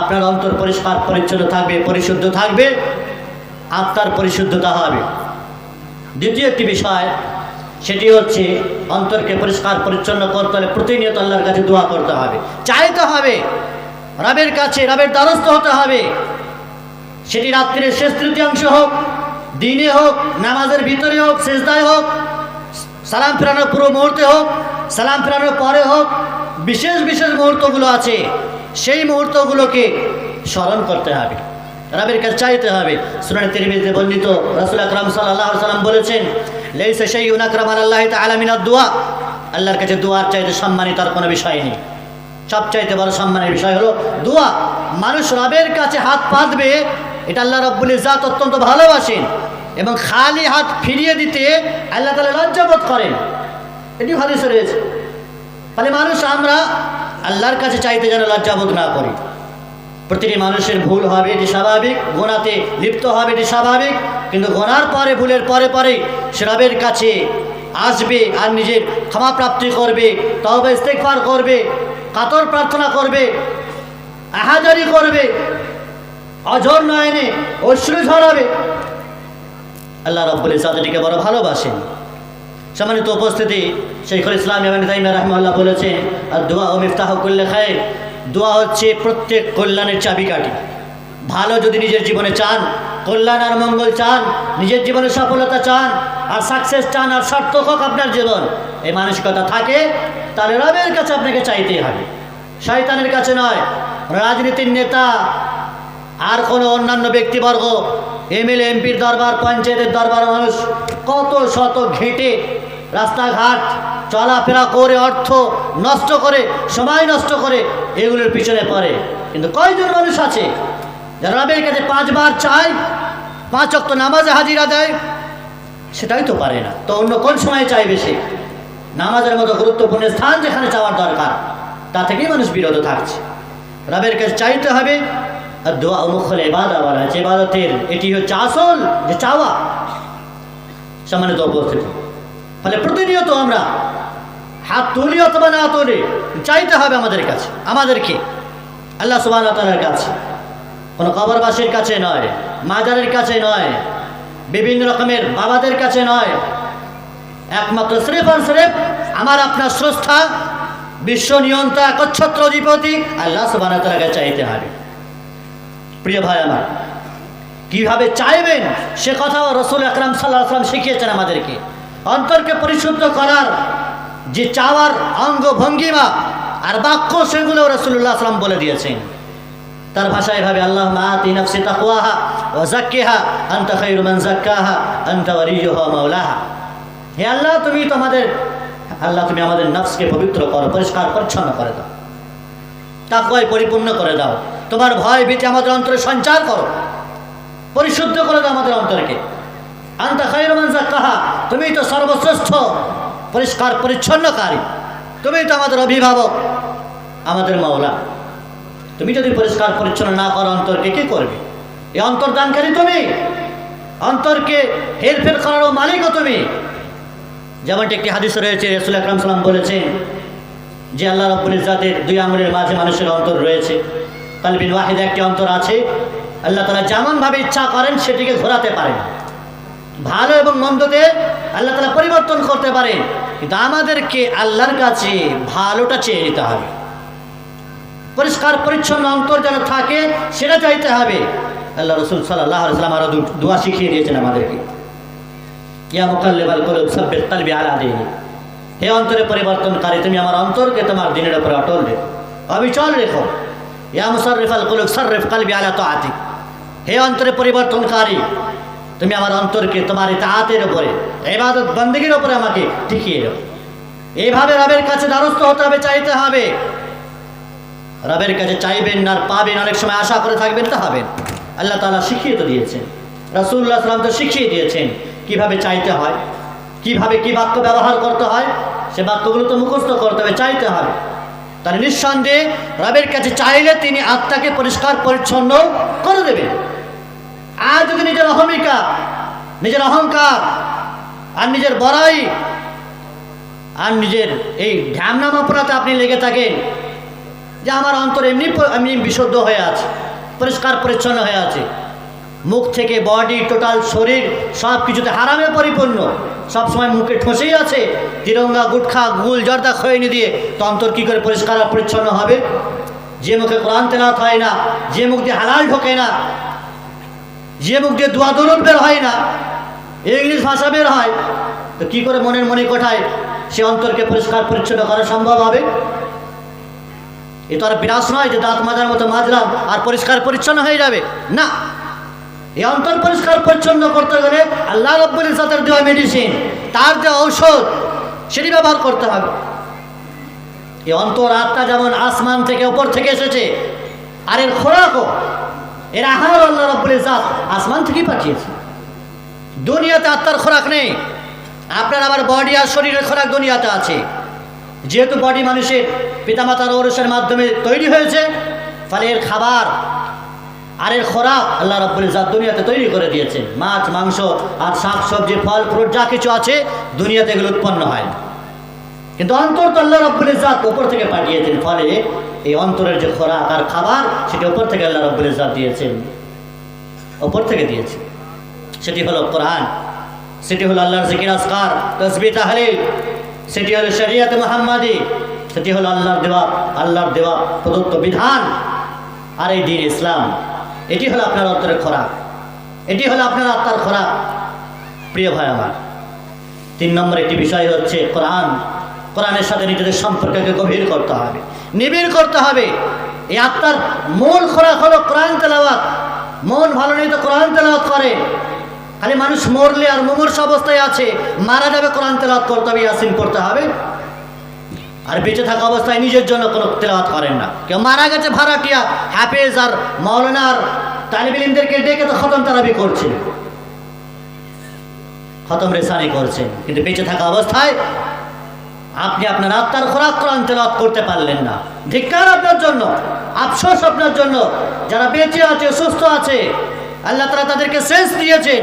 আপনার অন্তর পরিষ্কার, পরিচ্ছন্ন থাকবে, পরিশুদ্ধ থাকবে, আত্মার পরিশুদ্ধতা হবে। দ্বিতীয় একটি বিষয়, সেটি হচ্ছে অন্তরকে পরিষ্কার, পরিচ্ছন্ন করতে হলে প্রতিনিয়ত আল্লাহর কাছে দোয়া করতে হবে। চাইতে হবে, রবের কাছে, রবের দ্বারস্থ হতে হবে। সেটি রাত্রির শেষ তৃতীয়াংশ হোক, দিনে হোক, নামাজের ভিতরে হোক শেষদায় হোক, সালাম ফেরানোর পুরো মুহূর্তে হোক, সালাম ফেরানোর পরে হোক, বিশেষ বিশেষ মুহূর্তগুলো আছে। সেই মুহূর্তগুলোকে স্মরণ করতে হবে। রবের কাছে চাইতে হবে। সুনানি তিরমিজিতে বর্ণিত রাসূল আকরাম আলাইহি সাল্লাম বলেছেন, লাইসা শাইউন আকরাম আলাল্লাহি তাআলা মিনাদ দুআ আল্লাহর কাছে দুয়ার চাইতে সম্মানিত আর কোনো বিষয় নেই। সবচাইতে বড় সম্মানের বিষয় হলো দোয়া। মানুষ রবের কাছে হাত পাতবে এটা আল্লাহ রব্বুল ইজাত অত্যন্ত ভালোবাসেন এবং খালি হাত ফিরিয়ে দিতে আল্লাহ তালা লজ্জাবোধ করেন। এটি হাদিসে রয়েছে। ফলে মানুষ আমরা আল্লাহর কাছে চাইতে যেন লজ্জাবোধ না করে। প্রতিটি মানুষের ভুল হবে, এটি স্বাভাবিক। গোনাতে লিপ্ত হবে, এটি স্বাভাবিক। কিন্তু গোনার পরে, ভুলের পরে পরে সে রবের কাছে আসবে আর নিজের ক্ষমা প্রাপ্তি করবে তবে ইস্তেকফার করবে, কাতর প্রার্থনা করবে, আহাজারি করবে অঝর নয়নে অশ্রু ঝরাবে। আল্লাহ রব্বুল ইসাদটিকে বড় ভালোবাসেন। সম্মানিত উপস্থিতি শেখুল ইসলাম ইমাম তাইমিয়া রহমাল্লাহ বলেছেন আর দোয়া ও মিফতাহ করলে খায় দোয়া হচ্ছে প্রত্যেক কল্যাণের চাবিকাঠি। ভালো যদি নিজের জীবনে চান, কল্যাণ আর মঙ্গল চান, নিজের জীবনে সফলতা চান, আর সাকসেস চান, আর সার্থক হোক আপনার জীবন এই মানসিকতা থাকে, তাহলে রবের কাছে আপনাকে চাইতেই হবে। শয়তানের কাছে নয়, রাজনীতির নেতা আর কোনো অন্যান্য ব্যক্তিবর্গ এমএলএ এমপির দরবার, পঞ্চায়েতের দরবার মানুষ কত শত ঘেঁটে রাস্তাঘাট চলাফেরা করে, অর্থ নষ্ট করে, সময় নষ্ট করে এগুলোর পিছনে পড়ে। কিন্তু কয়জন মানুষ আছে যারা রবের কাছে পাঁচবার চায়, পাঁচ অক্ত নামাজে হাজিরা দেয়? সেটাই তো পারে না। তো অন্য কোন সময় চাইবে সে নামাজের মতো গুরুত্বপূর্ণ স্থান যেখানে চাওয়ার দরকার, তা থেকেই মানুষ বিরত থাকছে। রবের কাছে চাইতে হবে আর দোয়া মুখল এবাদা বলা আছে। এবাদতের এটি হচ্ছে আসল যে চাওয়া, সম্মানিত উপস্থিতি। ফলে প্রতিনিয়ত আমরা হাত তুলি অথবা না তুলি, চাইতে হবে আমাদের কাছে, আমাদেরকে। আল্লাহ সুবাহ তালার কাছে। কোনো কবরবাসীর কাছে নয়, মাজারের কাছে নয়, বিভিন্ন রকমের বাবাদের কাছে নয়। একমাত্র শ্রেফ আর শ্রেফ আমার আপনার স্রষ্টা, বিশ্ব নিয়ন্ত্রণ একচ্ছত্র অধিপতি, আল্লাহ সুবাহ তালাকে চাইতে হবে। প্রিয় ভাই আমার, কীভাবে চাইবেন সে কথাও রসুল আকরাম সাল্লাহ আসলাম শিখিয়েছেন আমাদেরকে। অন্তরকে পরিশুদ্ধ করার যে চাওয়ার অঙ্গ ভঙ্গিমা আর বাক্য, সেগুলো রসুল্লাহ আসলাম বলে দিয়েছেন। তার ভাষায় ভাবে আল্লাহ হে আল্লাহ, তুমি তোমাদের আল্লাহ তুমি আমাদের নফসকে পবিত্র করো, পরিষ্কার, পরিচ্ছন্ন করে দাও। তাকওয়ায় পরিপূর্ণ করে দাও। তোমার ভয় ভীতি আমাদের অন্তরে সঞ্চার করো। পরিশুদ্ধ করে দাও আমাদের অন্তরকে। আন্তা খায়রু মান যাক্কাহা, তুমি তো সর্বশ্রেষ্ঠ, পরিষ্কার, পরিচ্ছন্নকারী। তুমি তো আমাদের অভিভাবক, আমাদের মাওলা। তুমি যদি পরিষ্কার, পরিচ্ছন্ন না করো অন্তরকে, কি করবে? এই অন্তর্দানকারী তুমি। অন্তরকে হেরফের করারও মালিকও তুমি। যেমনটি একটি হাদিস রয়েছে, রসুল আকরাম সালাম বলেছেন যে আল্লাহ রব্বুল ইজাতের দুই আঙুলের মাঝে মানুষের অন্তর রয়েছে। কালবিন ওয়াহিদ একটি অন্তর আছে। আল্লাহ তালা যেমনভাবে ইচ্ছা করেন সেটিকে ঘোরাতে পারেন। ভালো এবং মন্দতে আল্লাহ তালা পরিবর্তন করতে পারেন। কিন্তু আমাদেরকে আল্লাহর কাছে ভালোটা চেয়ে নিতে হবে। পরিষ্কার, পরিচ্ছন্ন অন্তর যেন থাকে, সেটা চাইতে হবে। আল্লাহ রসুল সাল্লাহ সাল্লাম আরও দোয়া শিখিয়ে দিয়েছেন আমাদেরকে। ইয়া মুকাল্লিবাল কলুব সাব্বির কালবি আলা দিনি হে অন্তরে পরিবর্তনকারী, তুমি আমার অন্তরকে তোমার দিনের উপরে অটল রেখো। অবিচল রেখো। হে অন্তরে পরিবর্তনকারী, তুমি আমার অন্তরকে তোমার ইতাহাতের উপরে এবাদত বন্দীগীর উপরে আমাকে টিকিয়ে রাখো এইভাবে রবের কাছে দ্বারস্থ হতে হবে, চাইতে হবে। রবের কাছে চাইবেন আর পাবেন, অনেক সময় আশা করে থাকবেন, তা হবেন আল্লাহ তালা শিখিয়ে তো দিয়েছেন। রাসুল্লাহ সাল্লাম তো শিখিয়ে দিয়েছেন কীভাবে চাইতে হয়, কীভাবে কি বাক্য ব্যবহার করতে হয়, সে বাক্যগুলো তো মুখস্থ করতে হবে, চাইতে হবে। তার নিঃসন্দেহে রবের কাছে চাইলে তিনি আত্মাকে পরিষ্কার, পরিচ্ছন্ন করে দেবেন। আর যদি নিজের অহমিকা, নিজের অহংকার, আর নিজের বড়াই, আর নিজের এই ঢ্যামনাম অপরাধে আপনি লেগে থাকেন, যে আমার অন্তর এমনি এমনি বিশুদ্ধ হয়ে আছে, পরিষ্কার, পরিচ্ছন্ন হয়ে আছে মুখ থেকে বডি টোটাল শরীর সব কিছুতে হারামে পরিপূর্ণ। সব সময় মুখে ঠোসেই আছে। তিরঙ্গা, গুটখা, গুল, জর্দা, খয়নি দিয়ে তো অন্তর কী করে পরিষ্কার পরিচ্ছন্ন হবে? যে মুখে কোরআন তেলাত হয় না, যে মুখ দিয়ে হালাল ঢোকে না, যে মুখ দিয়ে দোয়া দরুদ বের হয় না, ইংলিশ ভাষা বের হয়, তো কি করে মনের মনে কোঠায় সে অন্তরকে পরিষ্কার পরিচ্ছন্ন করা সম্ভব হবে? এ তো আর বিরাস নয় যে দাঁত মাজার মতো মাজলাম আর পরিষ্কার পরিচ্ছন্ন হয়ে যাবে। না। এই অন্তর পরিষ্কার পরিচ্ছন্ন করতে গেলে আল্লাহ রব্বুল ইসলাতের দেওয়া মেডিসিন তার যে ঔষধ, সেটি ব্যবহার করতে হবে। এই অন্তর আত্মা যেমন আসমান থেকে ওপর থেকে এসেছে, আর এর খোরাকও, এর আহার আল্লাহ রব্বুল ইসলাত আসমান থেকেই পাঠিয়েছে। দুনিয়াতে আত্মার খোরাক নেই, আপনার আবার বডি আর শরীরের খোরাক দুনিয়াতে আছে। যেহেতু বডি মানুষের পিতামাতার ঔরসের মাধ্যমে তৈরি হয়েছে, ফলে এর খাবার আর এর খোরাক আল্লাহ রব্বুল ইজাত দুনিয়াতে তৈরি করে দিয়েছেন মাছ, মাংস আর শাক সবজি, ফল, ফ্রুট, যা কিছু আছে দুনিয়াতে এগুলো উৎপন্ন হয় কিন্তু অন্তর তো আল্লাহ রব্বুল ইজাত উপর থেকে পাঠিয়েছেন, ফলে এই অন্তরের যে খোরাক আর খাবার, সেটি উপর থেকে আল্লাহ রব্বুল ইজাত দিয়েছেন। উপর থেকে দিয়েছে। সেটি হলো কোরআন, সেটি হলো আল্লাহর জিকির আসকার তসবি তাহলিল, সেটি হলো শরিয়াত মোহাম্মদী, সেটি হলো আল্লাহর দেওয়া আল্লাহর দেওয়া প্রদত্ত বিধান, আর এই দিন ইসলাম। এটি হলো আপনার অন্তরের খোরাক। এটি হলো আপনার আত্মার খোরাক। প্রিয় ভাই আমার, তিন নম্বর একটি বিষয় হচ্ছে কোরআন। কোরআনের সাথে নিজেদের সম্পর্ককে গভীর করতে হবে, নিবিড় করতে হবে। এই আত্মার মূল খোরাক হলো কোরআন তেলাওয়াত। মন ভালো নেই তো কোরআন তেলাওয়াত করে। খালি মানুষ মরলে আর মুমূর্ষ অবস্থায় আছে, মারা যাবে কোরআন তেলাওয়াত করতে হবে, ইয়াসিন করতে হবে। আর বেঁচে থাকা অবস্থায় নিজের জন্য কোনো তেলাওয়াত করেন না। কেউ মারা গেছে ভাড়াটিয়া, হাফেজ আর মৌলানার তালিব ইলিমদেরকে ডেকে তো খতম তারাবি করছে খতম রেসানি করছেন। কিন্তু বেঁচে থাকা অবস্থায় আপনি আপনার আত্মার খোরাক কোরআন তেলাওয়াত করতে পারলেন না। ধিক্কার আপনার জন্য, আফসোস আপনার জন্য, যারা বেঁচে আছে, সুস্থ আছে, আল্লাহ তারা তাদেরকে সেন্স দিয়েছেন।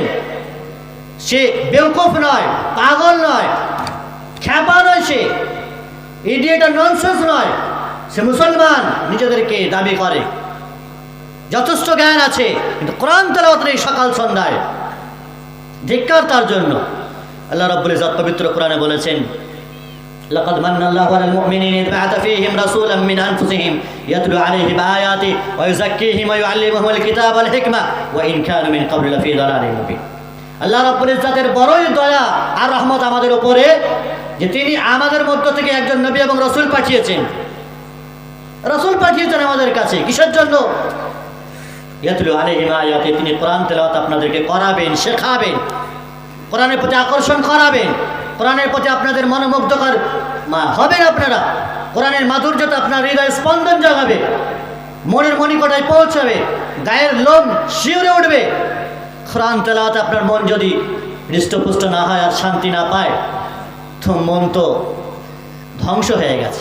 সে বেউকুফ নয়, পাগল নয়, খ্যাপা নয় সে। ইডিয়েট আর ননসেন্স নয় সে মুসলমান নিজেদেরকে দাবি করে যথেষ্ট জ্ঞান আছে কিন্তু কোরআন তেলাওয়াত নেই সকাল সন্ধ্যায় ধিক্কার তার জন্য আল্লাহ রাব্বুল ইজ্জত পবিত্র কোরআনে বলেছেন لقد من الله على المؤمنين إذ بعث فيهم رسولا من أنفسهم يتلو عليهم آياته ويزكيهم ويعلمهم الكتاب والحكمة وإن كانوا من قبل لفي ضلال مبين আল্লাহ রাব্বুল ইজ্জতের বড়ই দয়া আর রহমত আমাদের উপরে যে তিনি আমাদের মধ্য থেকে একজন নবী এবং রসুল পাঠিয়েছেন। রসুল পাঠিয়েছেন আমাদের কাছে, কিসের জন্য? তিনি কোরআন তেলাওয়াত আপনাদেরকে করাবেন, শেখাবেন। কোরআনের প্রতি আকর্ষণ করাবেন। কোরআনের প্রতি আপনাদের মনোমুগ্ধকর হবেন আপনারা। কোরআনের মাধুর্যতা আপনার হৃদয় স্পন্দন জাগাবে। মনের মণিকটায় পৌঁছাবে। গায়ের লোম শিউরে উঠবে। কোরআন তেলাওয়াতে আপনার মন যদি হৃষ্টপুষ্ট না হয় আর শান্তি না পায় মন তো ধ্বংস হয়ে গেছে।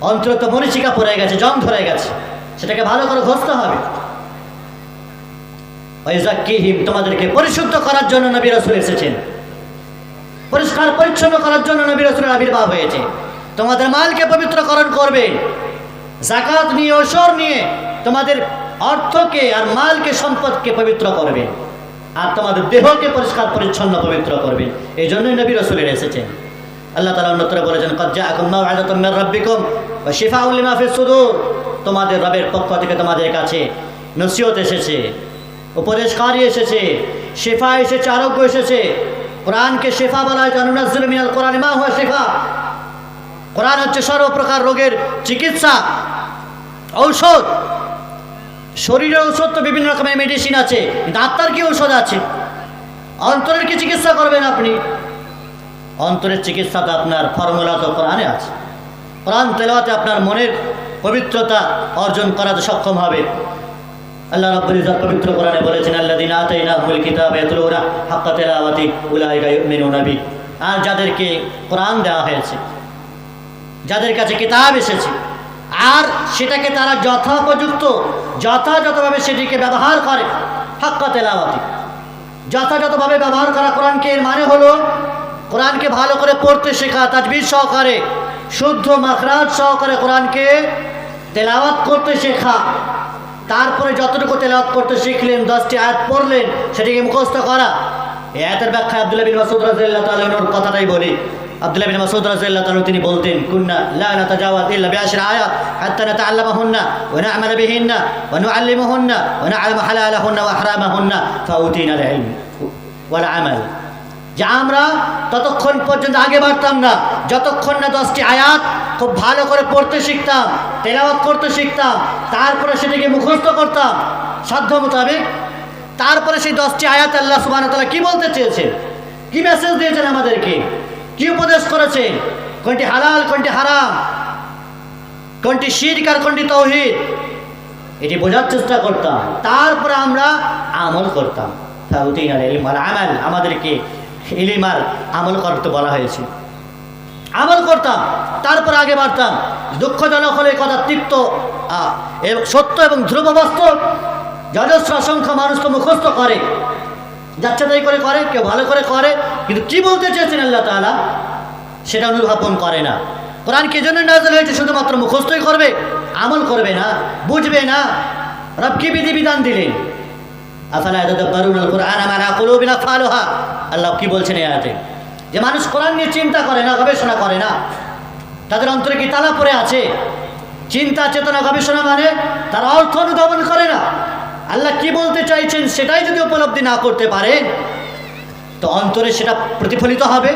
অন্তর তো মরিচিকা পড়ে গেছে, জং ধরে গেছে। সেটাকে ভালো করে ঘষতে হবে। ওয়াইজাক্কিহিম তোমাদেরকে পরিশুদ্ধ করার জন্য নবী রাসূল এসেছেন। পরিষ্কার পরিচ্ছন্ন করার জন্য নবী আবির্ভাব হয়েছে। তোমাদের মালকে পবিত্রকরণ করবে। জাকাত নিয়ে ওসর নিয়ে তোমাদের অর্থকে আর মালকে সম্পদকে পবিত্র করবে। আর তোমাদের দেহকে পরিষ্কার, পরিচ্ছন্ন, পবিত্র করবে। এই জন্যই নবী রসুলের এসেছেন। আল্লাহ তালা অন্যত্র বলেছেন কজ্জা এখন মাওয়াদাতুম মির রাব্বিকুম ওয়া শিফাউল লিমা সুদূর। তোমাদের রবের পক্ষ থেকে তোমাদের কাছে নসিহত এসেছে, উপদেশকারী এসেছে, শেফা এসেছে, আরোগ্য এসেছে। কোরআনকে শেফা বলা হয়, জানুনাজ্জুল মিনাল কোরআন। শেফা? কোরআন হচ্ছে সর্বপ্রকার রোগের চিকিৎসা, ঔষধ। শরীরের ঔষধ তো বিভিন্ন রকমের মেডিসিন আছে, কিন্তু আত্মার কি ঔষধ আছে? অন্তরের কি চিকিৎসা করবেন আপনি? অন্তরের চিকিৎসা তো আপনার ফর্মুলা তো কোরআনে আছে। প্রাণ তেলাওয়াতে আপনার মনের পবিত্রতা অর্জন করাতে সক্ষম হবে। আল্লাহ রাব্বুল ইজ্জত পবিত্র কোরআনে বলেছেন আল্লাহ আল্লাযীনা আতাইনাহুল কিতাবা ইয়াতলুনা হাক্কা তিলাওয়াতি, উলাইকা ইউমিনুনা বি। আর যাদেরকে কোরআন দেওয়া হয়েছে, যাদের কাছে কিতাব এসেছে আর সেটাকে তারা যথোপযুক্ত, যথাযথভাবে সেটিকে ব্যবহার করে। হাক্কা তেলাওয়াতি। যথাযথভাবে ব্যবহার করা কোরআনকে এর মানে হলো, কোরআনকে ভালো করে পড়তে শেখা, তাজবির সহকারে, শুদ্ধ মাখরাজ সহকারে কোরআনকে তেলাওয়াত করতে শেখা। তারপরে যতটুকু তেলাওয়াত করতে শিখলেন, দশটি আয়াত পড়লেন, সেটিকে মুখস্থ করা। এই আয়াতের ব্যাখ্যা আব্দুল্লাহ বিন মাসুদ রাদিয়াল্লাহু তাআলা আনহুর কথাটাই বলি। আব্দুল্লাহ বিন মাসুদ রাদিয়াল্লাহু তাআলা তিনি বলতেন, কুন্না লা নাতাজাওয়াজ ইল্লা বিআশরি আয়াত হাত্তা নাতাআল্লামাহুন্না ওয়া না'মালা বিহিন্না ওয়া নুআল্লিমুহুন্না ওয়া না'লামু হালালাহুন্না ওয়া হারামাহুন্না ফাউতিনা আল-ইলম ওয়াল আমাল. যে আমরা ততক্ষণ পর্যন্ত আগে বাড়তাম না। যতক্ষণ না দশটি আয়াত খুব ভালো করে পড়তে শিখতাম, তেলাওয়াত করতে শিখতাম, তারপরে সেটাকে মুখস্থ করতাম, সাধ্য মোতাবেক তারপরে সেই দশটি আয়াত আল্লাহ সুবাহ তালা কি বলতে চেয়েছেন? কি মেসেজ দিয়েছেন আমাদেরকে? কি উপদেশ করেছেন কোনটি হালাল, কোনটি হারাম? কোনটি শিরক আর কোনটি তৌহিদ? এটি বোঝার চেষ্টা করতাম। তারপরে আমরা আমল করতাম। আমাল আমাদেরকে ইলিম আর আমল করতে বলা হয়েছে। আমল করতাম, তারপর আগে বাড়তাম। দুঃখজনক হলে কথা তিক্ত সত্য এবং ধ্রুব বাস্তব যজস্র অসংখ্য মানুষ তো মুখস্থ করে। যাচ্ছে তাই করে করে, কেউ ভালো করে করে, কিন্তু কি বলতে চেয়েছেন আল্লাহ তালা সেটা অনুধাবন করে না। কোরআন কে জন্য নাজল হয়েছে? শুধুমাত্র মুখস্থই করবে, আমল করবে না, বুঝবে না। রব কি বিধি বিধান দিলেন? আফালা কুরআন আমা আলা কুলুবিন আকফালুহা আল্লাহ কি বলছেন আয়াতে? যে মানুষ কোরআন নিয়ে চিন্তা করে না, গবেষণা করে না, তাদের অন্তরে কি তালা পড়ে আছে? চিন্তা, চেতনা, গবেষণা মানে তারা অর্থ অনুধাবন করে না। আল্লাহ কি বলতে চাইছেন সেটাই যদি উপলব্ধি না করতে পারেন তো অন্তরে সেটা প্রতিফলিত হবে,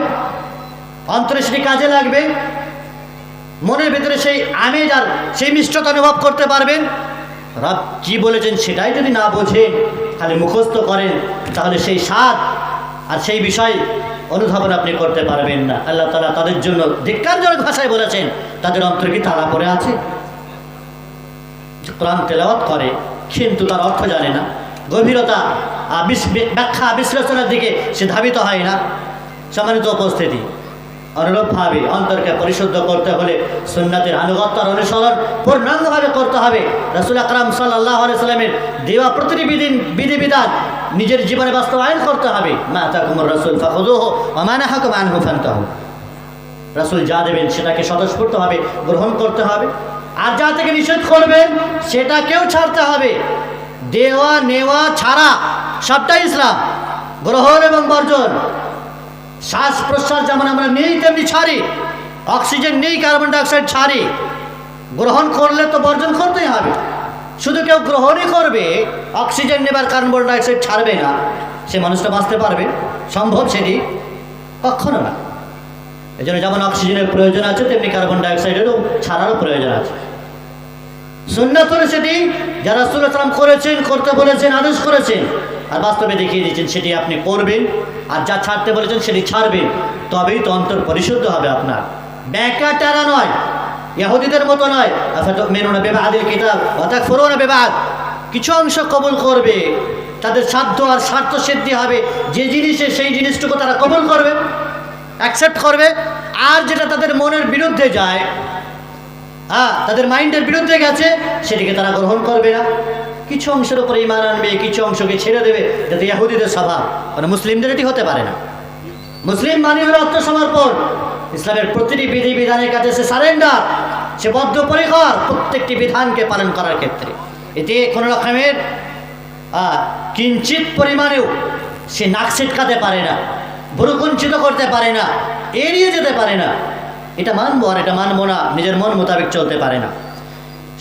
অন্তরে সেটি কাজে লাগবে। মনের ভিতরে সেই আমেজ আর সেই মিষ্টতা অনুভব করতে পারবেন। রব কি বলেছেন সেটাই যদি না বোঝে খালি মুখস্থ করেন, তাহলে সেই স্বাদ আর সেই বিষয় অনুধাবন আপনি করতে পারবেন না। আল্লাহ তালা তাদের জন্য ধিক্কারজনক ভাষায় বলেছেন, তাদের অন্তর কি তালা পড়ে আছে? কোরআন তেলাওয়াত করে কিন্তু তার অর্থ জানে না। গভীরতা ব্যাখ্যা, বিশ্লেষণের দিকে সে ধাবিত হয় না। সম্মানিত উপস্থিতি, অনুরূপভাবে অন্তরকে পরিশুদ্ধ করতে হলে সুন্নাতের আনুগত্যার অনুসরণ পূর্ণাঙ্গভাবে করতে হবে। রসুল আকরাম সাল্লাহ সাল্লামের দেওয়া প্রতিটি বিধি বিধিবিধান নিজের জীবনে বাস্তবায়ন করতে হবে। মা তাকুমুর রসুল ফাহুদুহ অমানা হাকুম আনহু ফান্তাহ। রাসুল যা দেবেন সেটাকে স্বতঃস্ফূর্তভাবে গ্রহণ করতে হবে। আর যা থেকে নিষেধ করবেন সেটাকেও ছাড়তে হবে। দেওয়া নেওয়া ছাড়া সবটাই ইসলাম, গ্রহণ এবং বর্জন। শ্বাস প্রশ্বাস যেমন আমরা নেই, তেমনি ছাড়ি। অক্সিজেন নেই, কার্বন ডাইঅক্সাইড ছাড়ি। গ্রহণ করলে তো বর্জন করতেই হবে। শুধু কেউ গ্রহণই করবে, অক্সিজেন নেবার কার্বন ডাইঅক্সাইড ছাড়বে না। সে মানুষটা বাঁচতে পারবে। সম্ভব সেটি? কখনো না। এই জন্য যেমন অক্সিজেনের প্রয়োজন আছে, তেমনি কার্বন ডাইঅক্সাইডেরও ছাড়ারও প্রয়োজন আছে। সুন্নাত হলে সেটি যারা রাসূলুল্লাহ করেছেন, করতে বলেছেন, আদেশ করেছেন, আর বাস্তবে দেখিয়ে দিয়েছেন, সেটি আপনি করবেন, আর যা ছাড়তে বলেছেন, সেটি ছাড়বেন, তবেই তো অন্তর পরিশুদ্ধ হবে আপনার। ব্যাকা টারা নয় ইহুদিদের মতো নয় মেনো না বেবাদিল কিতাব অর্থাৎ ফোরো না বেবাদ। কিছু অংশ কবুল করবে, তাদের সাধ্য আর স্বার্থ সিদ্ধি হবে, যে জিনিসে সেই জিনিসটুকু তারা কবুল করবে অ্যাকসেপ্ট করবে আর যেটা তাদের মনের বিরুদ্ধে যায় হ্যাঁ তাদের মাইন্ডের বিরুদ্ধে গেছে, সেটিকে তারা গ্রহণ করবে না। কিছু অংশের উপরে ইমান আনবে, কিছু অংশকে ছেড়ে দেবে। যাতে ইয়াহুদিদের স্বভাব মানে মুসলিমদের এটি হতে পারে না। মুসলিম মানে হলো আত্মসমর্পণ। ইসলামের প্রতিটি বিধি বিধানের কাছে সে সারেন্ডার সে বদ্ধপরিকর প্রত্যেকটি বিধানকে পালন করার ক্ষেত্রে। এতে কোনো রকমের কিঞ্চিত পরিমাণেও সে নাক ছিটকাতে পারে না। ভুরুকুঞ্চিত করতে পারে না, এড়িয়ে যেতে পারে না। এটা মানবো আর এটা মানবো না, নিজের মন মোতাবেক চলতে পারে না।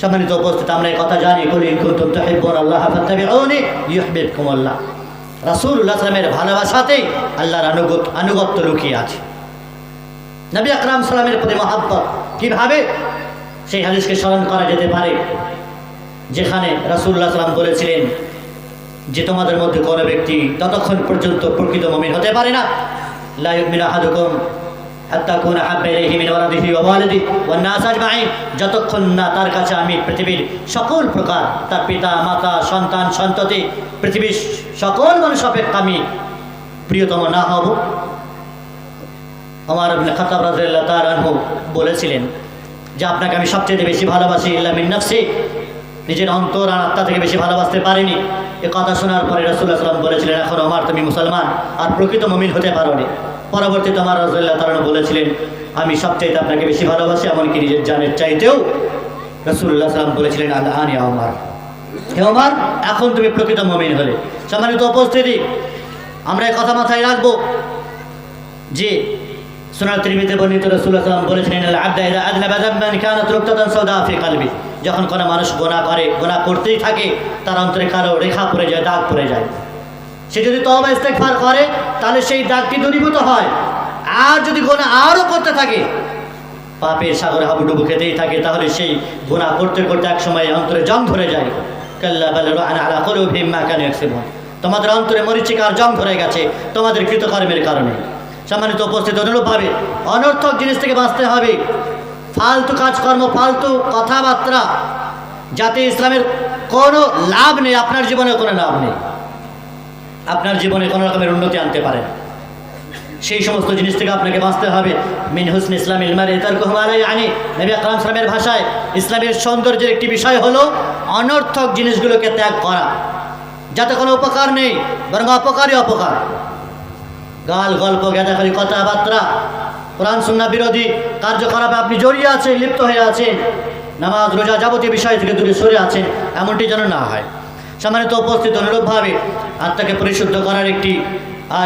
সম্মানিত উপস্থিত, আমরা এই কথা জানি আল্লাহ আল্লাহ ভালোবাসাতেই আল্লাহর আনুগত আনুগত্য লুকিয়ে আছে। নবী আকরাম সাল্লামের প্রতি মহাব্বত কীভাবে? সেই হাদিসকে স্মরণ করা যেতে পারে, যেখানে রাসূলুল্লাহ সাল্লাম বলেছিলেন যে তোমাদের মধ্যে কোনো ব্যক্তি ততক্ষণ পর্যন্ত প্রকৃত মমিন হতে পারে না। লা ইউমিনু আহাদুকুম হাত্তা কুনা হাব্বা ইলাইহি মিন ওয়ালাদিহি ওয়া ওয়ালিদিহি ওয়ান নাস আজমাইন। যতক্ষণ না তার কাছে আমি পৃথিবীর সকল প্রকার তার পিতা, মাতা, সন্তান, সন্ততি, পৃথিবীর সকল মানুষ অপেক্ষা আমি প্রিয়তম না হব। আমার রাদিয়াল্লাহু তাআলা বলেছিলেন যে, আপনাকে আমি সবচেয়ে বেশি ভালোবাসি ইল্লা মিন নাফসি। নিজের অন্তর আর আত্মা থেকে বেশি ভালোবাসতে পারিনি। এ কথা শোনার পরে রসুল্লাহ সাল্লাম বলেছিলেন, এখন আমার তুমি মুসলমান আর প্রকৃত মমিন হতে পারোনি। পরবর্তীতে আমার রসুল্লাহ তালন বলেছিলেন, আমি সবচাইতে আপনাকে বেশি ভালোবাসি, এমনকি নিজের জানের চাইতেও। রসুল্লাহ সাল্লাম বলেছিলেন আল্লাহ আনি আমার হে ওমর, এখন তুমি প্রকৃত মমিন হলে। সম্মানিত উপস্থিতি, আমরা এই কথা মাথায় রাখব যে সোনার ত্রিমিতে বর্ণিত রসুল্লাহ সাল্লাম বলেছিলেন আল আবদা ইদা আদনাবা যামবান কানাত রুক্তাতান সাউদা কলবি। যখন কোনো মানুষ গোনা করে, গোনা করতেই থাকে, তার অন্তরে কারও রেখা পড়ে যায়, দাগ পড়ে যায়। সে যদি তওবা, ইস্তেগফার করে, তাহলে সেই দাগটি দূরীভূত হয়। আর যদি গোনা আরও করতে থাকে, পাপের সাগরে হাবুডুবু খেতেই থাকে, তাহলে সেই গুণা করতে করতে এক সময় অন্তরে জং ধরে যায়। কাল্লা আলা মা কানু ইয়াকসিবুন। তোমাদের অন্তরে মরিচিকার জং ধরে গেছে, তোমাদের কৃতকর্মের কারণে। সম্মানিত উপস্থিত, অনুরূপভাবে অনর্থক জিনিস থেকে বাঁচতে হবে। ফালতু কাজকর্ম, ফালতু কথাবার্তা, যাতে ইসলামের কোনো লাভ নেই, আপনার জীবনে কোনো লাভ নেই। আপনার জীবনে কোনো রকমের উন্নতি আনতে পারেন। সেই সমস্ত জিনিস থেকে আপনাকে বাঁচতে হবে। মিন হুসন ইসলাম ইলমার আলাই আনি। নবী আকরাম সালামের ভাষায় ইসলামের সৌন্দর্যের একটি বিষয় হলো অনর্থক জিনিসগুলোকে ত্যাগ করা। যাতে কোনো উপকার নেই, বরং অপকারই অপকার। গাল, গল্প গেদাখালি কথাবার্তা কোরআন সুন্না বিরোধী কার্যকলাপে আপনি জড়িয়ে আছেন, লিপ্ত হয়ে আছেন, নামাজ, রোজা যাবতীয় বিষয় থেকে দূরে সরে আছেন, এমনটি যেন না হয়। সম্মানিত উপস্থিত অনুরূপভাবে আত্মাকে পরিশুদ্ধ করার একটি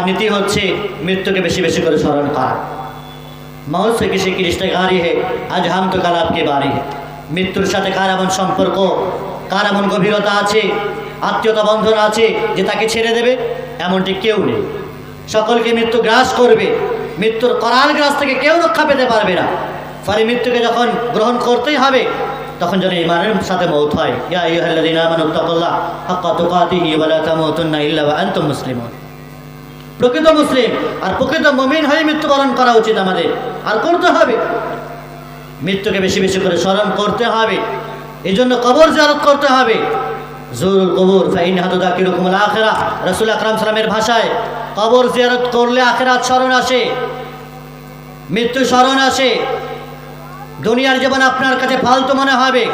নীতি হচ্ছে মৃত্যুকে বেশি বেশি করে স্মরণ করা। মহৎ কৃষি কৃষ্ণে গাড়ি হে, আজ হাম তো কাল আপকে বাড়ি হে। মৃত্যুর সাথে কার এমন সম্পর্ক, কার এমন গভীরতা আছে, আত্মীয়তা বন্ধন আছে যে তাকে ছেড়ে দেবে, এমনটি কেউ নেই। সকলকে মৃত্যু গ্রাস করবে মৃত্যুর করাল গ্রাস থেকে কেউ রক্ষা পেতে পারবে না। ফলে মৃত্যুকে যখন গ্রহণ করতেই হবে, তখন যেন ইমানের সাথে মৌত হয়। ইয়া প্রকৃত মুসলিম আর প্রকৃত মমিন হয়ে মৃত্যুবরণ করা উচিত আমাদের। আর করতে হবে। মৃত্যুকে বেশি বেশি করে স্মরণ করতে হবে। এই জন্য কবর জিয়ারত করতে হবে। জরুল কবর, ফাইন হাতুদা কীরকম আখেরা রসুল আকরাম সালামের ভাষায় কবর জিয়ারত করলে আখেরাত স্মরণ আসে, মৃত্যু স্মরণ আসে। দুনিয়ার জীবন আপনার কাছে ফালতু মনে হবে,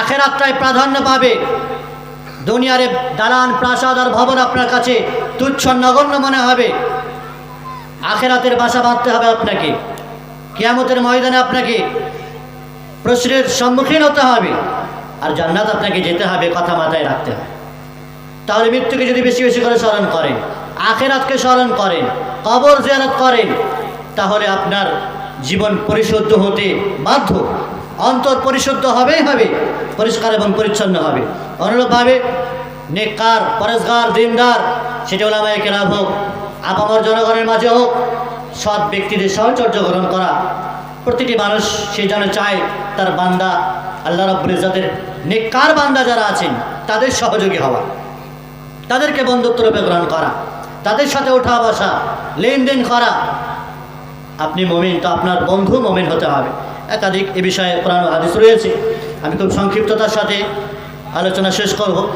আখেরাতটাই প্রাধান্য পাবে। দুনিয়ারে দালান, প্রাসাদ আর ভবন আপনার কাছে তুচ্ছ নগণ্য মনে হবে। আখেরাতের বাসা বাঁধতে হবে আপনাকে। কিয়ামতের ময়দানে আপনাকে প্রশ্নের সম্মুখীন হতে হবে, আর জান্নাত আপনাকে যেতে হবে, কথা মাথায় রাখতে হবে। তাহলে মৃত্যুকে যদি বেশি বেশি করে স্মরণ করেন আখেরাতকে স্মরণ করেন, কবর জিয়ারত করেন, তাহলে আপনার জীবন পরিশুদ্ধ হতে বাধ্য। অন্তর পরিশুদ্ধ হবেই হবে, পরিষ্কার এবং পরিচ্ছন্ন হবে। অনুরূপভাবে নেককার, পরেশগার, দিনদার, সেটা ওলামায় কেরাম হোক, আপামর জনগণের মাঝে হোক, সৎ ব্যক্তিদের সহচর্য গ্রহণ করা। প্রতিটি মানুষ সে যেন চায় তার বান্দা, আল্লাহ রব্বুল নেককার বান্দা যারা আছেন, তাদের সহযোগী হওয়া, তাদেরকে বন্ধুত্ব রূপে গ্রহণ করা। তাদের সাথে ওঠা বসা, লেনদেন করা। আপনি মমিন, তো আপনার বন্ধু মমিন হতে হবে। একাধিক এ বিষয়ে ও হাদিস রয়েছে। আমি খুব সংক্ষিপ্ততার সাথে আলোচনা শেষ করব।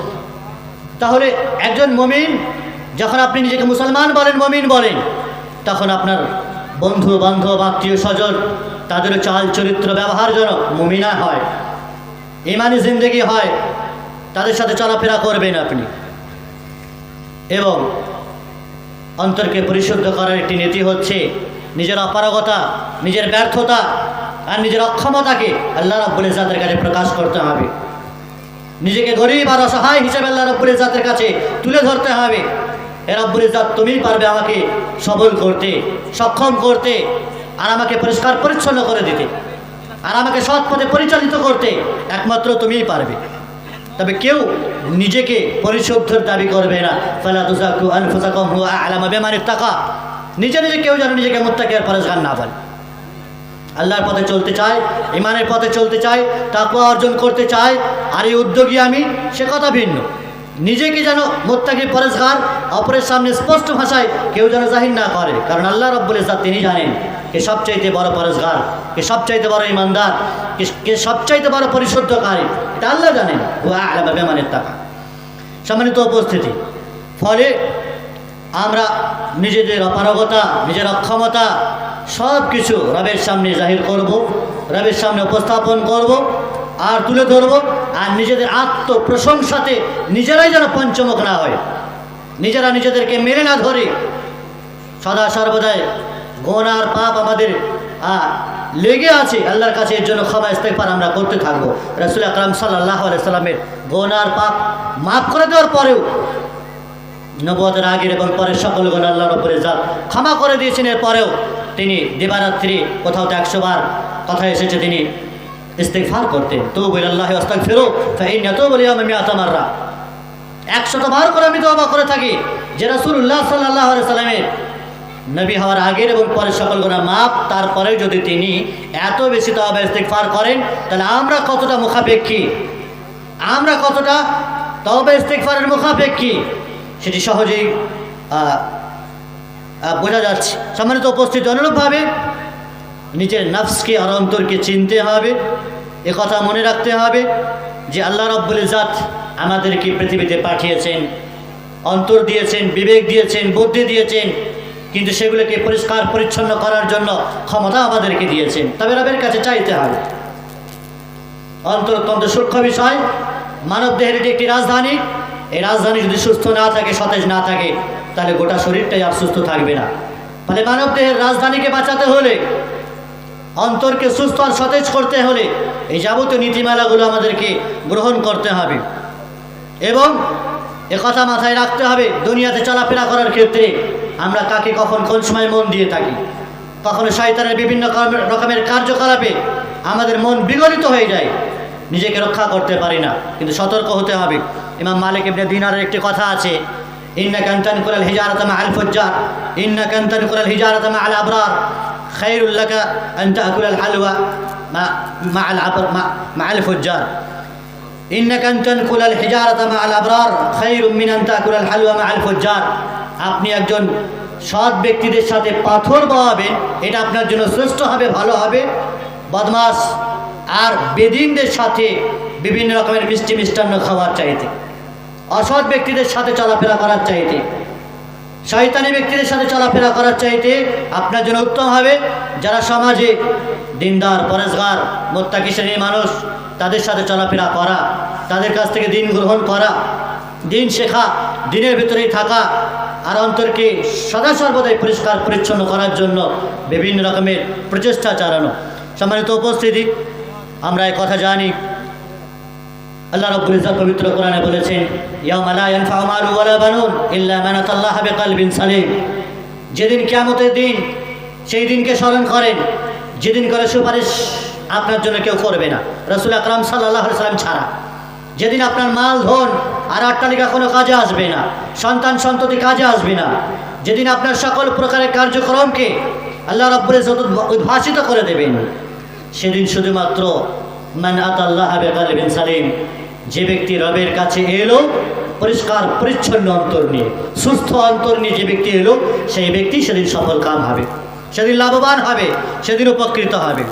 তাহলে একজন মমিন, যখন আপনি নিজেকে মুসলমান বলেন, মমিন বলেন, তখন আপনার বন্ধু, বান্ধব, আত্মীয়, স্বজন তাদেরও চাল চরিত্র ব্যবহার যেন মমিনা হয়। ইমানি জিন্দগি হয়। তাদের সাথে চলাফেরা করবেন আপনি। এবং অন্তরকে পরিশুদ্ধ করার একটি নীতি হচ্ছে নিজের অপারগতা, নিজের ব্যর্থতা আর নিজের অক্ষমতাকে আল্লাহ রাব্বুল ইজাতের কাছে প্রকাশ করতে হবে। নিজেকে গরিব আর অসহায় হিসেবে আল্লাহ রাব্বুল ইজাতের কাছে তুলে ধরতে হবে। এ রব্বুল ইজাত তুমিই পারবে আমাকে সবল করতে, সক্ষম করতে আর আমাকে পরিষ্কার পরিচ্ছন্ন করে দিতে। আর আমাকে সৎ পথে পরিচালিত করতে একমাত্র তুমিই পারবে। তবে কেউ নিজেকে পরিশুদ্ধর দাবি করবে না। ফালা তুজাকু আ'লামু বিমানিত তাকা নিজে নিজে কেউ যেন নিজেকে মুত্তাকি আর পরেশগার না বলে। আল্লাহর পথে চলতে চায় ইমানের পথে চলতে চায়, তাকওয়া অর্জন করতে চায়, আর এই উদ্যোগী আমি, সে কথা ভিন্ন। নিজেকে যেন মোত্তাকি পরেশগার অপরের সামনে স্পষ্ট ভাষায় কেউ যেন জাহির না করে, কারণ আল্লাহ রব্বুল ইজ্জাত তিনি জানেন কে সবচাইতে বড় পরেশগার, কে সবচাইতে বড় ইমানদার, কে- সবচাইতে বড় পরিশুদ্ধকারী, এটা আল্লাহ জানেন। ও আলামা বেমানের টাকা সম্মানিত উপস্থিতি, ফলে আমরা নিজেদের অপারগতা, নিজের অক্ষমতা সব কিছু রবের সামনে জাহির করব, রবের সামনে উপস্থাপন করব, আর তুলে ধরব, আর নিজেদের আত্মপ্রশংসাতে নিজেরাই যেন পঞ্চমুখ না হয়। নিজেরা নিজেদেরকে মেরে না ধরে, সদা সর্বদাই গোনার পাপ আমাদের লেগে আছে। আল্লাহর কাছে এর জন্য ক্ষমা ইস্তেকবার আমরা করতে থাকব। রসুল আকরাম সাল্লাহ সাল্লামের গোনার পাপ মাফ করে দেওয়ার পরেও নবতের আগের এবং পরের সকল গুণ আল্লাহর উপরে যা ক্ষমা করে দিয়েছেন। এর পরেও তিনি দিবারাত্রি কোথাও তো একশো বার কথা এসেছে, তিনি ইস্তেকফার করতেন। তো বলে আল্লাহ অস্তাক ফেরো তাই তো বলি আমি আতামাররা একশত বার করে আমি তবা করে থাকি। যে রাসূলুল্লাহ সাল্লাহ সাল্লামের নবী হওয়ার আগের এবং পরের সকল গুণা মাপ তারপরেও যদি তিনি এত বেশি তবা ইস্তেকফার করেন, তাহলে আমরা কতটা মুখাপেক্ষী? আমরা কতটা তবে ইস্তেকফারের মুখাপেক্ষী? সেটি সহজেই বোঝা যাচ্ছে। সম্মানিত উপস্থিত, অনুরূপভাবে নিজের নফসকে আর অন্তরকে চিনতে হবে, এ কথা মনে রাখতে হবে যে আল্লাহ রব্বুল জাত আমাদেরকে পৃথিবীতে পাঠিয়েছেন, অন্তর দিয়েছেন, বিবেক দিয়েছেন, বুদ্ধি দিয়েছেন কিন্তু সেগুলোকে পরিষ্কার, পরিচ্ছন্ন করার জন্য ক্ষমতা আমাদেরকে দিয়েছেন। তবে রবের কাছে চাইতে হবে অন্তর অত্যন্ত সূক্ষ্ম বিষয়, মানব দেহের এটি একটি রাজধানী, এই রাজধানী যদি সুস্থ না থাকে, সতেজ না থাকে, তাহলে গোটা শরীরটাই আর সুস্থ থাকবে না। ফলে মানব দেহের রাজধানীকে বাঁচাতে হলে, অন্তরকে সুস্থ আর সতেজ করতে হলে এই যাবতীয় নীতিমালাগুলো আমাদেরকে গ্রহণ করতে হবে। এবং কথা মাথায় রাখতে হবে, দুনিয়াতে চলাফেরা করার ক্ষেত্রে আমরা কাকে কখন কোন সময় মন দিয়ে থাকি কখনো শয়তানের বিভিন্ন কর্মের- রকমের কার্যকলাপে আমাদের মন বিগলিত হয়ে যায় নিজেকে রক্ষা করতে পারি না কিন্তু সতর্ক হতে হবে ইমাম মালিক ইবনে দিনারের একটি কথা আছে ইন্না কান্তান কুরাল হিজারতামা আল ফুজ্জার ইন্না কান্তান কুরাল হিজারতামা আল আবরার খায়রুল লাকা আন তাকুলাল হালওয়া মা মা আল আবর মা আল ফুজ্জার إنك أن تنقل الحجارة مع الأبرار خير من أن تأكل الحلوى مع الفجار আপনি একজন সৎ ব্যক্তিদের সাথে পাথর বহাবেন এটা আপনার জন্য শ্রেষ্ঠ হবে, ভালো হবে। বদমাস আর বেদিনদের সাথে বিভিন্ন রকমের মিষ্টি মিষ্টান্ন খাওয়ার চাইতে, অসৎ ব্যক্তিদের সাথে চলাফেরা করার চাইতে, শয়তানি ব্যক্তিদের সাথে চলাফেরা করার চাইতে আপনার জন্য উত্তম হবে। যারা সমাজে দিনদার পরেশগার মোত্তাকি শ্রেণির মানুষ, তাদের সাথে চলাফেরা করা, তাদের কাছ থেকে দিন গ্রহণ করা, দিন শেখা, দিনের ভিতরেই থাকা আর অন্তরকে সদা সর্বদাই পরিষ্কার, পরিচ্ছন্ন করার জন্য বিভিন্ন রকমের প্রচেষ্টা চালানো। সম্মানিত উপস্থিতি, আমরা কথা জানি। আল্লাহ রাব্বুল ইজ্জত পবিত্র কোরআনে বলেছেন, ইয়াউমা লা ইয়ানফাউ মালু ওয়ালা বানুন ইল্লা মান আতাল্লাহা বিকলবিন সালিম। যেদিন কিয়ামতের দিন, সেই দিনকে স্মরণ করেন। যেদিন করে সুপারিশ আপনার জন্য কেউ করবে না। রসুল আকরাম সাল্লাহ সাল্লাম ছাড়া। যেদিন আপনার মাল ধন আর অট্টালিকা কোনো কাজে আসবে না। সন্তান সন্ততি কাজে আসবে না। যেদিন আপনার সকল প্রকারের কার্যক্রমকে আল্লাহ রব্বুল উদ্ভাসিত করে দেবেন, সেদিন শুধুমাত্র মান আতাল্লাহ বেকালিবিন সালিম, যে ব্যক্তি রবের কাছে এলো, পরিষ্কার, পরিচ্ছন্ন অন্তর নিয়ে, সুস্থ অন্তর নিয়ে যে ব্যক্তি এলো, সেই ব্যক্তি সেদিন সফল কাম হবে, সেদিন লাভবান হবে, সেদিন উপকৃত হবে।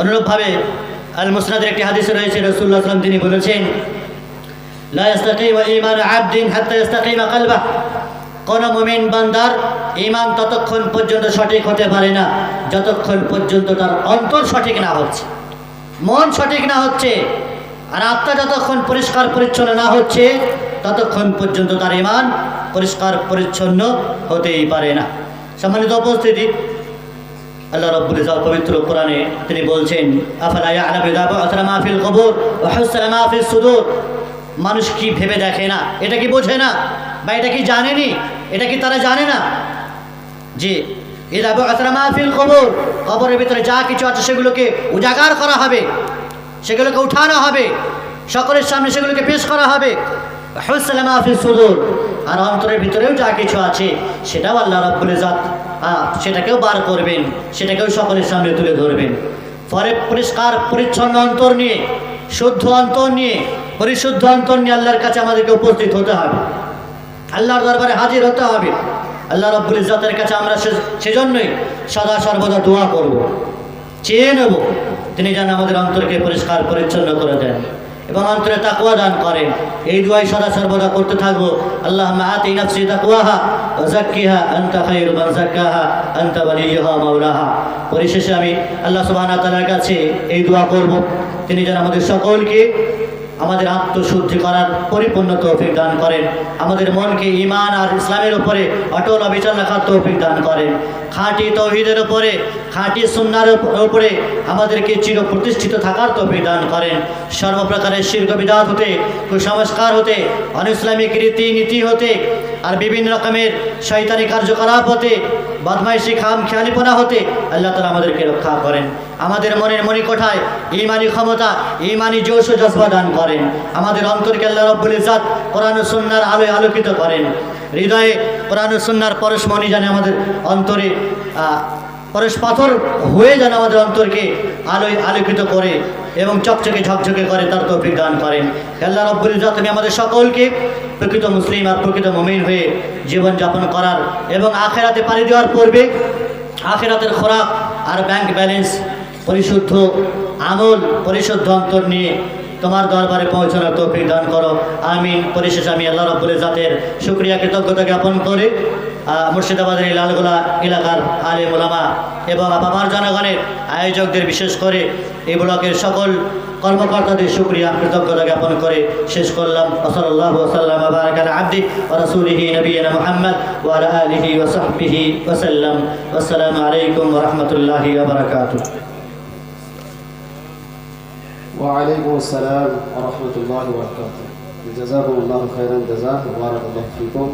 অনুরূপভাবে আল মুসনাদের একটি হাদিসে রয়েছে রসুল্লাহ আসলাম তিনি বলেছেন লা ইস্তাকিমু ঈমানু আবদিন হাত্তা ইস্তাকিমা কালবাহ কোন মুমিন বান্দার ঈমান ততক্ষণ পর্যন্ত সঠিক হতে পারে না, যতক্ষণ পর্যন্ত তার অন্তর সঠিক না হচ্ছে। মন সঠিক না হচ্ছে আর আত্মা যতক্ষণ পরিষ্কার পরিচ্ছন্ন না হচ্ছে, ততক্ষণ পর্যন্ত তার ইমান পরিষ্কার পরিচ্ছন্ন হতেই পারে না। সম্মানিত উপস্থিতি, আল্লাহ রব্বুল ইজ্জত পবিত্র কোরআনে তিনি বলছেন, আফালা ইয়ালামু ইযা বু'থিরা মা ফিল কুবুর সুদূর। মানুষ কি ভেবে দেখে না? এটা কি বোঝে না? বা এটা কি জানেনি? এটা কি তারা জানে না? যে ইযা বু'থিরা মা ফিল কুবুর। কবরের ভিতরে যা কিছু আছে সেগুলোকে উজাগার করা হবে। সেগুলোকে উঠানো হবে। সকলের সামনে সেগুলোকে পেশ করা হবে। হুসিলা মা ফিস আর অন্তরের ভিতরেও যা কিছু আছে সেটাও আল্লাহ রাব্বুল ইজ্জত। আহ, সেটাকেও বার করবেন। সেটাকেও সকলের সামনে তুলে ধরবেন। পরে পরিষ্কার পরিচ্ছন্ন অন্তর নিয়ে শুদ্ধ অন্তর নিয়ে পরিশুদ্ধ অন্তর নিয়ে আল্লাহর কাছে আমাদেরকে উপস্থিত হতে হবে। আল্লাহর দরবারে হাজির হতে হবে। আল্লাহ রব্বুল ইজ্জতের কাছে আমরা সেজন্যই সদা সর্বদা দোয়া করব। চেয়ে নেব। তিনি যেন আমাদের অন্তরকে পরিষ্কার, পরিচ্ছন্ন করে দেন এবং অন্তরে তাকুয়া দান করেন। এই দুয়াই সদা সর্বদা করতে থাকব। আল্লাহ আতি নাফসি তাকুয়াহা ওয়া যাক্কিহা আনতা খায়রু মান যাক্কাহা আনতা মাওলাহা। পরিশেষে আমি আল্লাহ সুবহানাহু ওয়া তাআলার কাছে এই দোয়া করব। তিনি যেন আমাদের সকলকে আমাদের আত্মশুদ্ধি করার পরিপূর্ণ তৌফিক দান করেন। আমাদের মনকে ইমান আর ইসলামের উপরে অটল অবিচল রাখার তৌফিক দান করেন। খাঁটি তৌহিদের উপরে, খাঁটি সুন্নার উপরে আমাদেরকে চির প্রতিষ্ঠিত থাকার তৌফিক দান করেন। সর্বপ্রকারের শিল্প বিদাত হতে, কুসংস্কার হতে, অনিসলামিক রীতি নীতি হতে আর বিভিন্ন রকমের শৈতানি কার্যকলাপ হতে, বদমাইশি, খাম, খেয়ালিপনা হতে আল্লাহ তালা আমাদেরকে রক্ষা করেন। আমাদের মনের মণিকোঠায় ইমানি ক্ষমতা, ইমানি জোশ ও জজবা দান করেন। আমাদের অন্তরকে আল্লাহ রব্বুল ইজাত কোরআন সুন্নার আলোয় আলোকিত করেন। হৃদয়ে কোরআন সুন্নার পরশমণি জানে আমাদের অন্তরে পরশ পাথর হয়ে যেন আমাদের অন্তরকে আলোয় আলোকিত করে। এবং চকচকে ঝকঝকে করে তার তৌফিক দান করেন। আল্লাহ রব্বুল ইজাত তুমি আমাদের সকলকে প্রকৃত মুসলিম আর প্রকৃত মমিন হয়ে জীবনযাপন করার এবং আখেরাতে পাড়ি দেওয়ার পূর্বে আখেরাতের খোরাক আর ব্যাংক ব্যালেন্স পরিশুদ্ধ আমল, পরিশুদ্ধ অন্তর নিয়ে তোমার দরবারে পৌঁছানোর তৌফিক দান করো। আমিন। পরিশেষে আমি আল্লাহ রব্বুল জাতের শুক্রিয়া, কৃতজ্ঞতা জ্ঞাপন করে মুর্শিদাবাদের এই লালগোলা এলাকার আলে মোলামা এবং বাবার জনগণের আয়োজকদের বিশেষ করে এই ব্লকের সকল কর্মকর্তাদের শুক্রিয়া কৃতজ্ঞতা জ্ঞাপন করে শেষ করলাম ওসল্লাহ ওসাল্লাম বারাক আলা আব্দি ওয়া রাসূলিহি নবিয়িনা মুহাম্মদ ওয়া আলা আলিহি ওয়া সাহবিহি ওয়া সাল্লাম আসসালামু আলাইকুম ওয়া রাহমাতুল্লাহি ওয়া বারাকাতুহু وعليكم السلام ورحمة الله وبركاته جزاكم الله خيرا جزاء وبارك الله فيكم